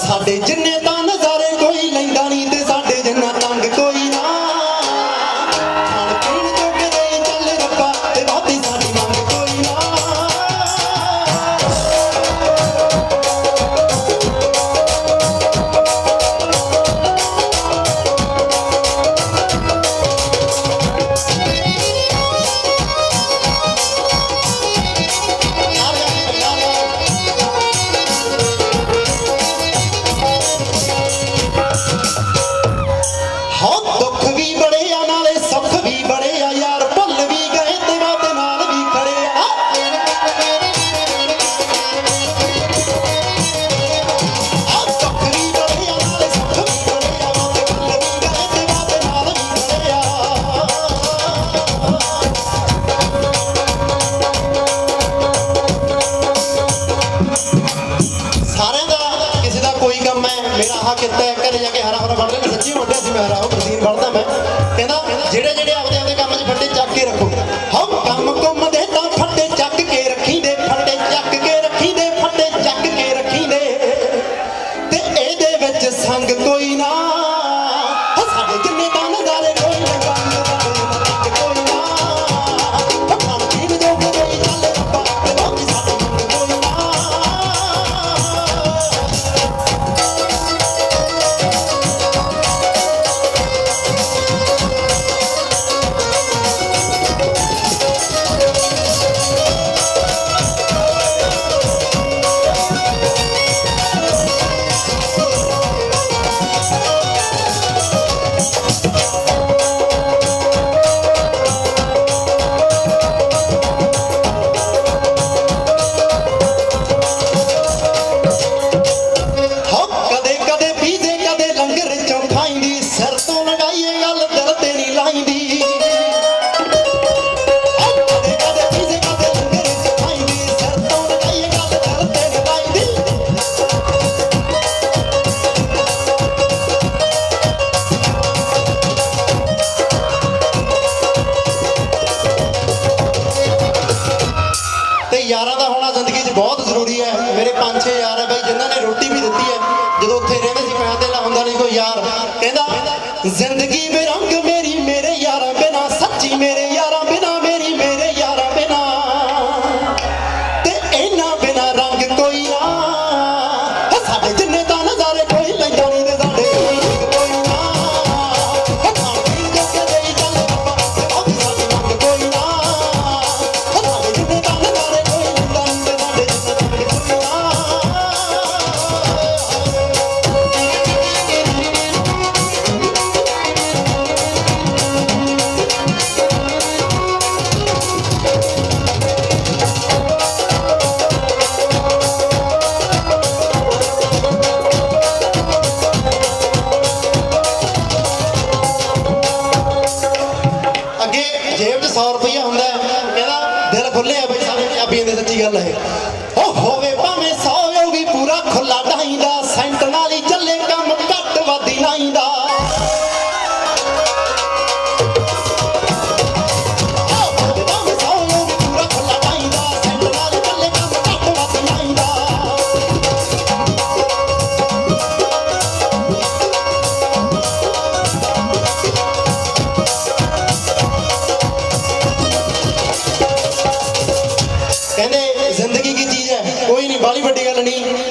ਸਾਡੇ ਜਿੰਨੇ ਤਾਂ ਸਾਰਿਆਂ ਦਾ, ਕਿਸੇ ਦਾ ਕੋਈ ਕੰਮ ਹੈ, ਮੇਰਾ ਆਹ ਕਿੱਤਾ ਹੈ, ਘਰੇ ਜਾ ਕੇ ਹਰਾ ਹਰਾ ਬਣ ਲੈਣਾ ਸੱਚੀ ਮੁੰਡੇ ਸੀ, ਮੈਂ ਹਰਾ ਉਹ ਕਸੀਨ ਫੜਦਾ ਮੈਂ। ਕਹਿੰਦਾ, ਜਿਹੜੇ ਜਿਹੜੇ ਆਪਦੇ जिंदगी में ਜੇਬ 'ਚ 100 ਰੁਪਈਆ ਹੁੰਦਾ ਕਹਿੰਦਾ ਦਿਲ ਖੁੱਲੇ ਆ ਬਈ ਆਪੀਆਂ ਦੀ ਸੱਚੀ ਗੱਲ ਹੈ।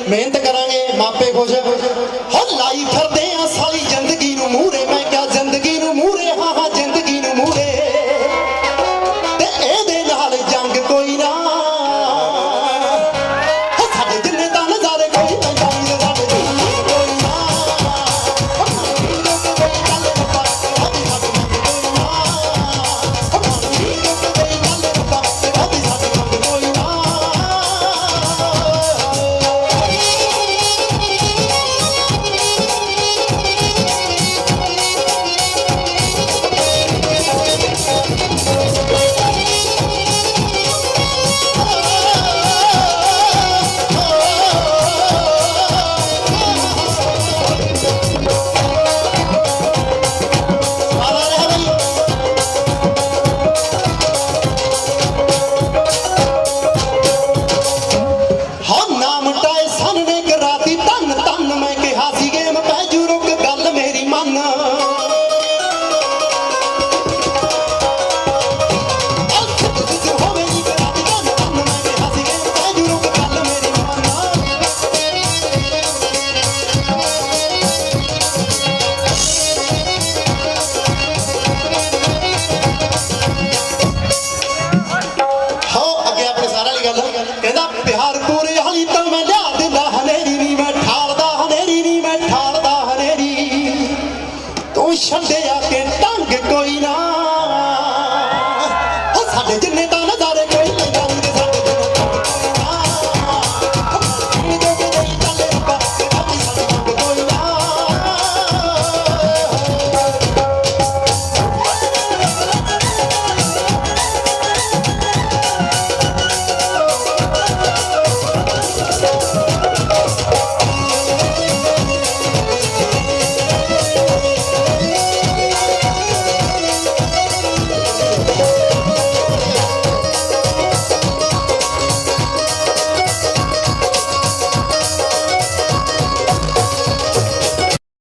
ਮਿਹਨਤ ਕਰਾਂਗੇ ਮਾਪੇ Someday